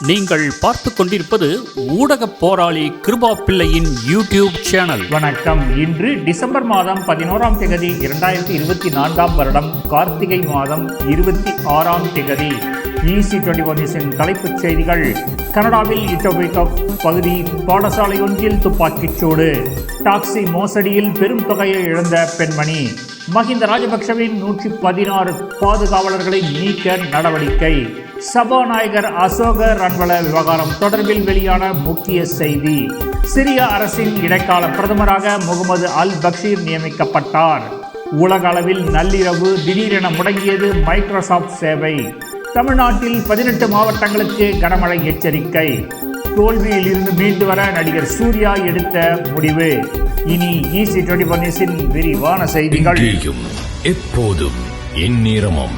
நீங்கள் பார்த்து கொண்டிருப்பது ஊடக போராளி கிருபா பிள்ளையின் யூடியூப் சேனல். வணக்கம். இன்று டிசம்பர் மாதம் பதினோராம் திகதி இரண்டாயிரத்தி இருபத்தி நான்காம் வருடம் கார்த்திகை மாதம் இருபத்தி ஆறாம் திகதி இசி டுவெண்டி ஒன்னிஸின் தலைப்புச் செய்திகள். கனடாவில் இட்டோபிகப் பகுதி பாடசாலை ஒன்றில் துப்பாக்கிச் சூடு. டாக்ஸி மோசடியில் பெரும் தொகையை இழந்த பெண்மணி. மஹிந்த ராஜபக்ஷவின் நூற்றி பதினாறு பாதுகாவலர்களை நீக்க நடவடிக்கை. சபாநாயகர் அசோக ரன்வல விவகாரம் தொடர்பில் வெளியான முக்கிய செய்தி. சிரிய அரசின் இடைக்கால பிரதமராக முகமது அல் பக்ஷீர் நியமிக்கப்பட்டார். உலக அளவில் நள்ளிரவு திடீரென முடங்கியது மைக்ரோசாஃப்ட் சேவை. தமிழ்நாட்டில் பதினெட்டு மாவட்டங்களுக்கு கனமழை எச்சரிக்கை. தோல்வியில் இருந்து மீண்டு வர நடிகர் சூர்யா எடுத்த முடிவு. இனி ஈசி டுவெண்டி விரிவான செய்திகள். எப்போதும் எந்நேரமும்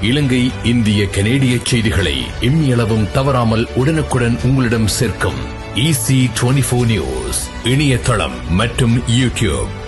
இலங்கை இந்திய கனேடிய செய்திகளை இம்மியளவும் தவறாமல் உடனுக்குடன் உங்களிடம் சேர்க்கும் இசி ஈசி ஃபோர் நியூஸ் இணையதளம் மற்றும் யூடியூப்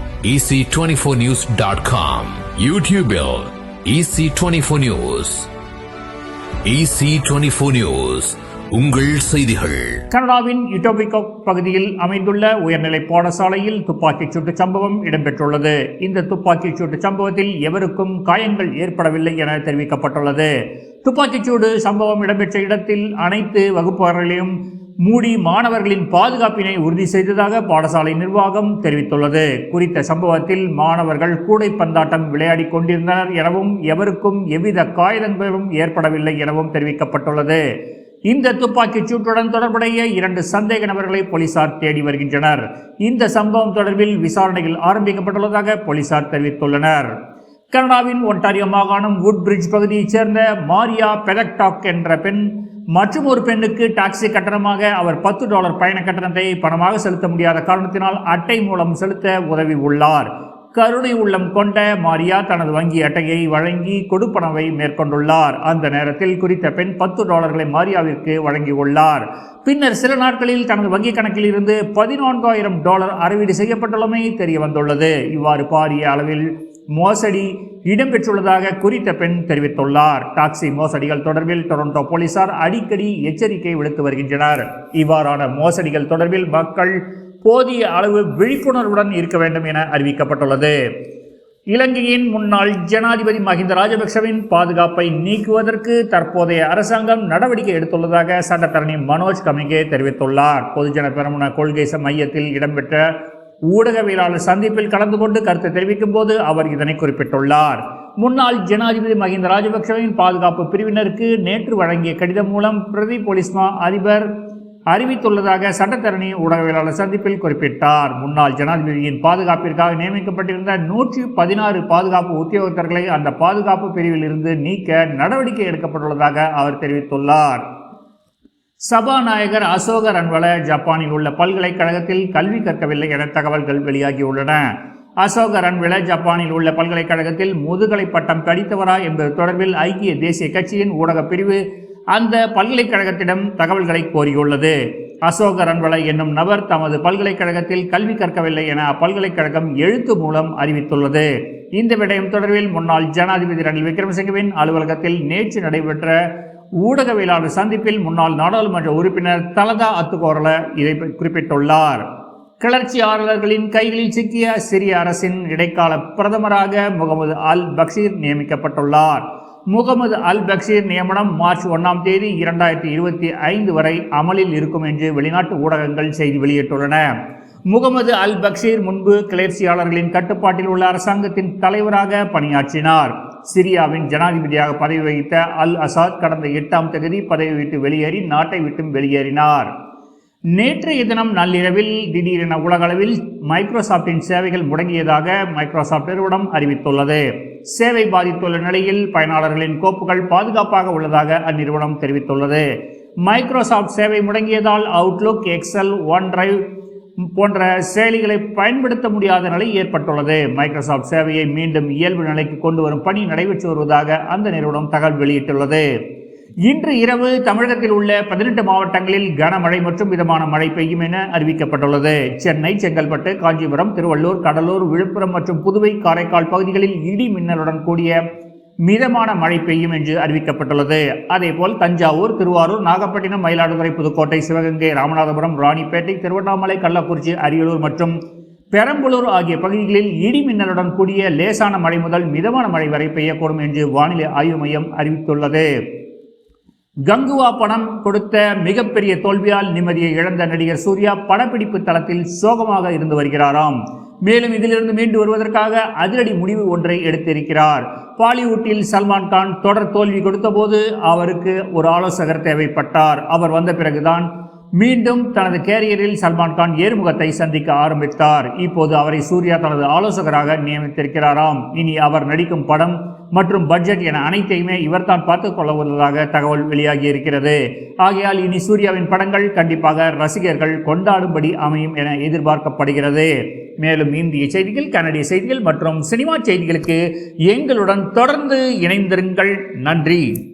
ec24news.com யூடியூபில் ec24 நியூஸ் ec24 நியூஸ் உங்கள் செய்திகள். கனடாவின் யுட்டோபிகோ பகுதியில் அமைந்துள்ள உயர்நிலை பாடசாலையில் துப்பாக்கிச் சூட்டு சம்பவம் இடம்பெற்றுள்ளது. இந்த துப்பாக்கிச் சூட்டு சம்பவத்தில் எவருக்கும் காயங்கள் ஏற்படவில்லை என தெரிவிக்கப்பட்டுள்ளது. துப்பாக்கிச் சூடு சம்பவம் இடம்பெற்ற இடத்தில் அனைத்து வகுப்பறைகளையும் மூடி மாணவர்களின் பாதுகாப்பினை உறுதி செய்ததாக பாடசாலை நிர்வாகம் தெரிவித்துள்ளது. குறித்த சம்பவத்தில் மாணவர்கள் கூடை பந்தாட்டம் விளையாடிக் கொண்டிருந்தனர் எனவும் எவருக்கும் எவ்வித காயங்களும் ஏற்படவில்லை எனவும் தெரிவிக்கப்பட்டுள்ளது. இந்த துப்பாக்கிச் சூட்டுடன் தொடர்புடைய இரண்டு சந்தேக நபர்களை போலீசார் தேடி வருகின்றனர். இந்த சம்பவம் தொடர்பில் விசாரணைகள் ஆரம்பிக்கப்பட்டுள்ளதாக போலீசார் தெரிவித்துள்ளனர். கனடாவின் ஒன்டாரியோ மாகாணம் வுட் பிரிட்ஜ் பகுதியைச் சேர்ந்த மாரியா பெலக்டாக் என்ற பெண் மற்றும் ஒரு பெண்ணுக்கு டாக்ஸி கட்டணமாக அவர் பத்து டாலர் பயண கட்டணத்தை பணமாக செலுத்த முடியாத காரணத்தினால் அட்டை மூலம் செலுத்த உதவி உள்ளார். கருணை உள்ளம் கொண்ட மாரியா தனது வங்கி அட்டையை வழங்கி கொடுப்பனவை மேற்கொண்டுள்ளார். அந்த நேரத்தில் குறித்த பெண் பத்து டாலர்களை மாரியாவிற்கு வழங்கியுள்ளார் பின்னர் சில நாட்களில் தனது வங்கி கணக்கில் இருந்து பதினான்காயிரம் டாலர் அறவீடு செய்யப்பட்டுள்ளமை தெரிய வந்துள்ளது இவ்வாறு பாரிய அளவில் மோசடி இடம்பெற்றுள்ளதாக குறித்த பெண் தெரிவித்துள்ளார். டாக்ஸி மோசடிகள் தொடர்பில் டொரண்டோ போலீசார் அடிக்கடி எச்சரிக்கை விடுத்து வருகின்றனர். இவ்வாறான மோசடிகள் தொடர்பில் மக்கள் போதிய அளவு விழிப்புணர்வுடன் இருக்க வேண்டும் என அறிவிக்கப்பட்டுள்ளது. இலங்கையின் முன்னாள் ஜனாதிபதி மஹிந்த ராஜபக்சவின் பாதுகாப்பை நீக்குவதற்கு தற்போதைய அரசாங்கம் நடவடிக்கை எடுத்துள்ளதாக சட்டத்தரணி மனோஜ் கமிகே தெரிவித்துள்ளார். பொதுஜன பெருமன கொள்கை மையத்தில் இடம்பெற்ற ஊடகவியலாளர் சந்திப்பில் கலந்து கொண்டு கருத்து தெரிவிக்கும் போது அவர் இதனை குறிப்பிட்டுள்ளார். முன்னாள் ஜனாதிபதி மஹிந்த ராஜபக்சவின் பாதுகாப்பு பிரிவினருக்கு நேற்று வழங்கிய கடிதம் மூலம் பிரதி போலீஸ்மா அதிபர் அறிவித்துள்ளதாக சட்டத்தரணி ஊடகவியலாளர் சந்திப்பில் குறிப்பிட்டார். முன்னாள் ஜனாதிபதியின் பாதுகாப்பிற்காக நியமிக்கப்பட்டிருந்த நூற்றி பதினாறு பாதுகாப்பு உத்தியோகத்தர்களை அந்த பாதுகாப்பு பிரிவில் இருந்து நீக்க நடவடிக்கை எடுக்கப்பட்டுள்ளதாக அவர் தெரிவித்துள்ளார். சபாநாயகர் அசோக ரன்வல ஜப்பானில் உள்ள பல்கலைக்கழகத்தில் கல்வி கற்கவில்லை என தகவல்கள் வெளியாகியுள்ளன. அசோக ரன்வில ஜப்பானில் உள்ள பல்கலைக்கழகத்தில் முதுகலை பட்டம் படித்தவரா என்பது தொடர்பில் ஐக்கிய தேசிய கட்சியின் ஊடகப் பிரிவு அந்த பல்கலைக்கழகத்திடம் தகவல்களை கோரியுள்ளது. அசோக ரன்வல என்னும் நபர் தமது பல்கலைக்கழகத்தில் கல்வி கற்கவில்லை என அப்பல்கலைக்கழகம் எழுத்து மூலம் அறிவித்துள்ளது. இந்த விடயம் தொடர்பில் முன்னாள் ஜனாதிபதி ரணில் விக்ரமசிங்கவின் அலுவலகத்தில் நேற்று நடைபெற்ற ஊடகவியலாளர் சந்திப்பில் முன்னாள் நாடாளுமன்ற உறுப்பினர் தலதா அத்துகோரல இதை குறிப்பிட்டுள்ளார். கிளர்ச்சியாளர்களின் கைகளில் சிக்கிய சிரிய அரசின் இடைக்கால பிரதமராக முகமது அல் பக்ஷீர் நியமிக்கப்பட்டுள்ளார். முகமது அல் பக்ஷீர் நியமனம் மார்ச் ஒன்றாம் தேதி இரண்டாயிரத்தி இருபத்தி ஐந்து வரை அமலில் இருக்கும் என்று வெளிநாட்டு ஊடகங்கள் செய்தி வெளியிட்டுள்ளன. முகமது அல் பக்ஷீர் முன்பு கிளர்ச்சியாளர்களின் கட்டுப்பாட்டில் உள்ள அரசாங்கத்தின் தலைவராக பணியாற்றினார். சிரியாவின் ஜனாதிபதியாக பதவி வகித்த அல் அசாத் கடந்த எட்டாம் தேதி பதவி விட்டு வெளியேறி நாட்டை விட்டும் வெளியேறினார். நேற்றைய தினம் நள்ளிரவில் திடீரென உலகளவில் மைக்ரோசாப்டின் சேவைகள் முடங்கியதாக மைக்ரோசாப்ட் நிறுவனம் அறிவித்துள்ளது. சேவை பாதித்துள்ள நிலையில் பயனாளர்களின் கோப்புகள் பாதுகாப்பாக உள்ளதாக அந்நிறுவனம் தெரிவித்துள்ளது. மைக்ரோசாஃப்ட் சேவை முடங்கியதால் அவுட்லுக் எக்ஸல் ஒன் டிரைவ் போன்ற செயலிகளை பயன்படுத்த முடியாத நிலை ஏற்பட்டுள்ளது. மைக்ரோசாஃப்ட் சேவையை மீண்டும் இயல்பு நிலைக்கு கொண்டு வரும் பணி நடைபெற்று வருவதாக அந்த நிறுவனம் தகவல் வெளியிட்டுள்ளது. இன்று இரவு தமிழகத்தில் உள்ள பதினெட்டு மாவட்டங்களில் கனமழை மற்றும் மிதமான மழை பெய்யும் என அறிவிக்கப்பட்டுள்ளது. சென்னை செங்கல்பட்டு காஞ்சிபுரம் திருவள்ளூர் கடலூர் விழுப்புரம் மற்றும் புதுவை காரைக்கால் பகுதிகளில் இடி மின்னலுடன் கூடிய மிதமான மழை பெய்யும் என்று அறிவிக்கப்பட்டுள்ளது. அதேபோல் தஞ்சாவூர் திருவாரூர் நாகப்பட்டினம் மயிலாடுதுறை புதுக்கோட்டை சிவகங்கை ராமநாதபுரம் ராணிப்பேட்டை திருவண்ணாமலை கள்ளக்குறிச்சி அரியலூர் மற்றும் பெரம்பலூர் ஆகிய பகுதிகளில் இடி மின்னலுடன் கூடிய லேசான மழை முதல் மிதமான மழை வரை பெய்யக்கூடும் என்று வானிலை ஆய்வு மையம் அறிவித்துள்ளது. கங்குவா பணம் கொடுத்த மிகப்பெரிய தோல்வியால் நிம்மதியை இழந்த நடிகர் சூர்யா படப்பிடிப்பு தளத்தில் சோகமாக இருந்து வருகிறாராம். மேலும் இதிலிருந்து மீண்டு வருவதற்காக அதிரடி முடிவு ஒன்றை எடுத்திருக்கிறார். பாலிவுட்டில் சல்மான் கான் தொடர் தோல்வி கொடுத்தபோது அவருக்கு ஒரு ஆலோசகர் தேவைப்பட்டார். அவர் வந்த பிறகுதான் மீண்டும் தனது கேரியரில் சல்மான் கான் ஏறுமுகத்தை சந்திக்க ஆரம்பித்தார். இப்போது அவரை சூர்யா தனது ஆலோசகராக நியமித்திருக்கிறாராம். இனி அவர் நடிக்கும் படம் மற்றும் பட்ஜெட் என அனைத்தையுமே இவர்தான் பார்த்துக் கொள்ள உள்ளதாக தகவல் வெளியாகி இருக்கிறது. ஆகையால் இனி சூர்யாவின் படங்கள் கண்டிப்பாக ரசிகர்கள் கொண்டாடும்படி அமையும் என எதிர்பார்க்கப்படுகிறது. மேலும் இந்திய செய்திகள் கனடிய செய்திகள் மற்றும் சினிமா செய்திகளுக்கு எங்களுடன் தொடர்ந்து இணைந்திருங்கள். நன்றி.